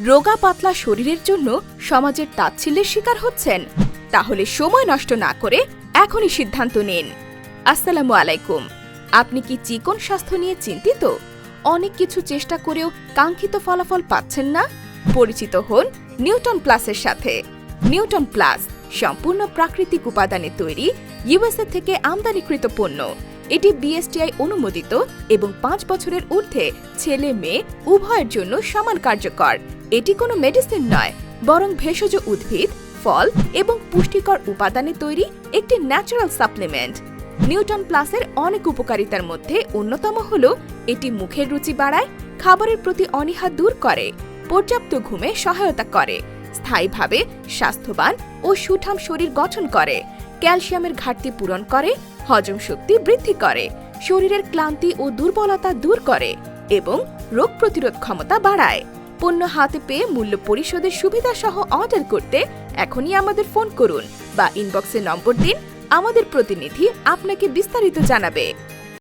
রোগা পাতলা শরীরের জন্য সমাজের তাচ্ছিল্যের শিকার হচ্ছেন। তাহলে সময় নষ্ট না করে এখনই সিদ্ধান্ত নিন। আসসালামু আলাইকুম। আপনি কি চিকন স্বাস্থ্য নিয়ে চিন্তিত? অনেক কিছু চেষ্টা করেও কাঙ্ক্ষিত ফলাফল পাচ্ছেন না? পরিচিত হন নিউটন প্লাসের সাথে। নিউটন প্লাস, সম্পূর্ণ প্রাকৃতিক উপাদানে তৈরি, ইউএসএ থেকে আমদানিকৃত পণ্য। এটি বিএসটিআই অনুমোদিত এবং পাঁচ বছরের ঊর্ধ্বে ছেলে মেয়ে উভয়ের জন্য সমান কার্যকর। এটি কোনো মেডিসিন নয়, বরং ভেষজ উদ্ভিদ, ফল এবং পুষ্টিকর উপাদানে তৈরি একটি ন্যাচারাল সাপ্লিমেন্ট নিউটন প্লাসের অনেক উপকারিতার মধ্যে অন্যতম হল, এটি মুখের রুচি বাড়ায়, খাবারের প্রতি অনীহা দূর করে, পর্যাপ্ত ঘুমে সহায়তা করে। স্থায়ীভাবে স্বাস্থ্যবান ও সুঠাম শরীর গঠন করে। ক্যালসিয়ামের ঘাটতি পূরণ করে, হজম শক্তি বৃদ্ধি করে, শরীরের ক্লান্তি ও দুর্বলতা দূর করে এবং রোগ প্রতিরোধ ক্ষমতা বাড়ায়। পণ্য হাতে পেয়ে মূল্য পরিশোধের সুবিধা সহ অর্ডার করতে এখনই আমাদের ফোন করুন বা ইনবক্সে নম্বর দিন আমাদের প্রতিনিধি আপনাকে বিস্তারিত জানাবে।